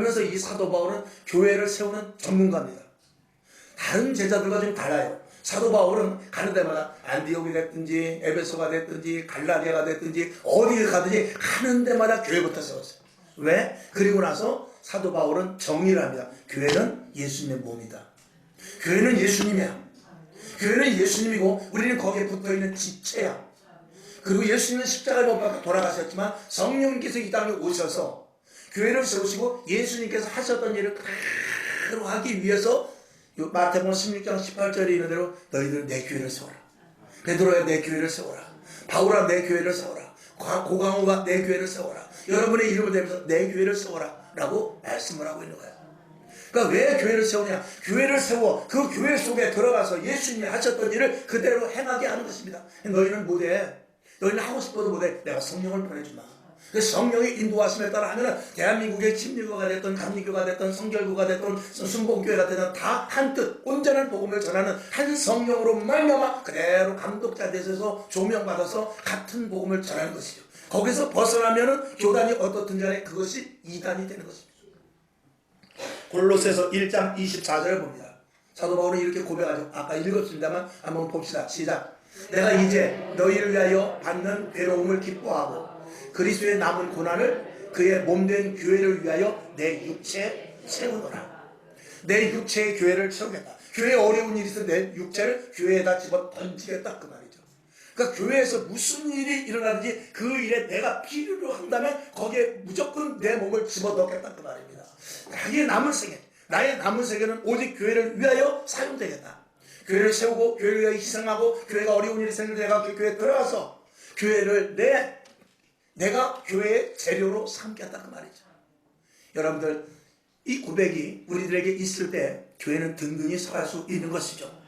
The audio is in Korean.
그러면서 이 사도 바울은 교회를 세우는 전문가입니다. 다른 제자들과 좀 달라요. 사도 바울은 가는 데마다 안디옥이 됐든지 에베소가 됐든지 갈라디아가 됐든지 어디에 가든지 가는 데마다 교회부터 세웠어요. 왜? 그리고 나서 사도 바울은 정의를 합니다. 교회는 예수님의 몸이다. 교회는 예수님이야. 교회는 예수님이고 우리는 거기에 붙어 있는 지체야. 그리고 예수님은 십자가에 못 박혀 돌아가셨지만 성령께서 이 땅에 오셔서 교회를 세우시고 예수님께서 하셨던 일을 그대로 하기 위해서 요 마태복음 16장 18절에 있는 대로 너희들 내 교회를 세워라. 베드로야 내 교회를 세워라. 바울아 내 교회를 세워라. 과- 고강호가 내 교회를 세워라. 여러분의 이름을 대면서 내 교회를 세워라. 라고 말씀을 하고 있는 거예요. 그러니까 왜 교회를 세우냐? 교회를 세워 그 교회 속에 들어가서 예수님이 하셨던 일을 그대로 행하게 하는 것입니다. 너희는 못해. 너희는 하고 싶어도 못해. 내가 성령을 보내준다. 그 성령의 인도하심에 따라 하면은 대한민국의 침례교가 됐던 감리교가 됐던 성결교가 됐던 순복교회가 됐든 다한 뜻 온전한 복음을 전하는 한 성령으로 말미암아 그대로 감독자 되셔서 조명받아서 같은 복음을 전하는 것이죠. 거기서 벗어나면은 교단이 어떻든 간에 그것이 이단이 되는 것입니다. 골로새서 1장 24절을 봅니다. 사도 바울은 이렇게 고백하죠. 아까 읽었습니다만 한번 봅시다. 시작. 내가 이제 너희를 위하여 받는 괴로움을 기뻐하고 그리스도의 남은 고난을 그의 몸된 교회를 위하여 내 육체에 채우노라. 내 육체의 교회를 채우겠다. 교회에 어려운 일이 있어 내 육체를 교회에다 집어 던지겠다 그 말이죠. 그러니까 교회에서 무슨 일이 일어나든지 그 일에 내가 필요로 한다면 거기에 무조건 내 몸을 집어 넣겠다 그 말입니다. 나의 남은 세계, 나의 남은 세계는 오직 교회를 위하여 사용되겠다. 교회를 세우고 교회를 위하여 희생하고 교회가 어려운 일이 생길 때 내가 그 교회에 들어가서 교회를 내 내가 교회의 재료로 삼겠다 그 말이죠. 여러분들 이 고백이 우리들에게 있을 때 교회는 든든히 서갈 수 있는 것이죠.